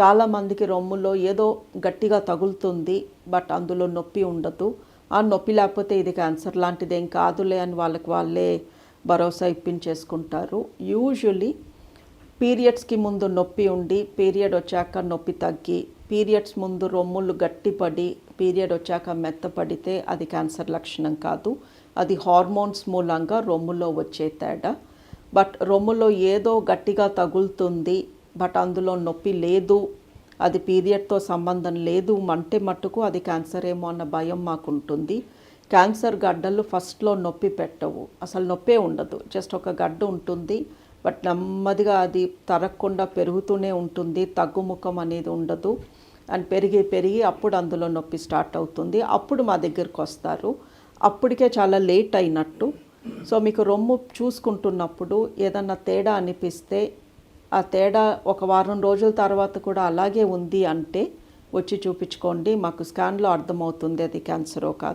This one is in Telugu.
చాలామందికి రొమ్ములో ఏదో గట్టిగా తగులుతుంది బట్ అందులో నొప్పి ఉండదు. ఆ నొప్పి లేకపోతే ఇది క్యాన్సర్ లాంటిది ఏం కాదులే అని వాళ్ళకి వాళ్ళే భరోసా ఇప్పించేసుకుంటారు. యూజువలీ పీరియడ్స్కి ముందు నొప్పి ఉండి పీరియడ్ వచ్చాక నొప్పి తగ్గి పీరియడ్స్ ముందు రొమ్ములు గట్టిపడి పీరియడ్ వచ్చాక మెత్తపడితే అది క్యాన్సర్ లక్షణం కాదు. అది హార్మోన్స్ మూలంగా రొమ్ములో వచ్చే తేడా. బట్ రొమ్ములో ఏదో గట్టిగా తగులుతుంది బట్ అందులో నొప్పి లేదు. అది పీరియడ్తో సంబంధం లేదు. అంటే మట్టుకు అది క్యాన్సర్ ఏమో అన్న భయం మాకు ఉంటుంది క్యాన్సర్ గడ్డలు ఫస్ట్లో నొప్పి పెట్టవు. అసలు నొప్పే ఉండదు. జస్ట్ ఒక గడ్డ ఉంటుంది. బట్ నెమ్మదిగా అది తరగకుండా పెరుగుతూనే ఉంటుంది. తగ్గుముఖం అనేది ఉండదు. అండ్ పెరిగి పెరిగి అప్పుడు అందులో నొప్పి స్టార్ట్ అవుతుంది. అప్పుడు మా దగ్గరికి వస్తారు. అప్పటికే చాలా లేట్ అయినట్టు. సో మీకు రొమ్ము చూసుకుంటున్నప్పుడు ఏదన్నా తేడా అనిపిస్తే ఆ తేడా ఒక వారం రోజుల తర్వాత కూడా అలాగే ఉంది అంటే వచ్చి చూపించుకోండి. మాకు స్కాన్లో అర్థమవుతుంది. అది క్యాన్సరో కాదు.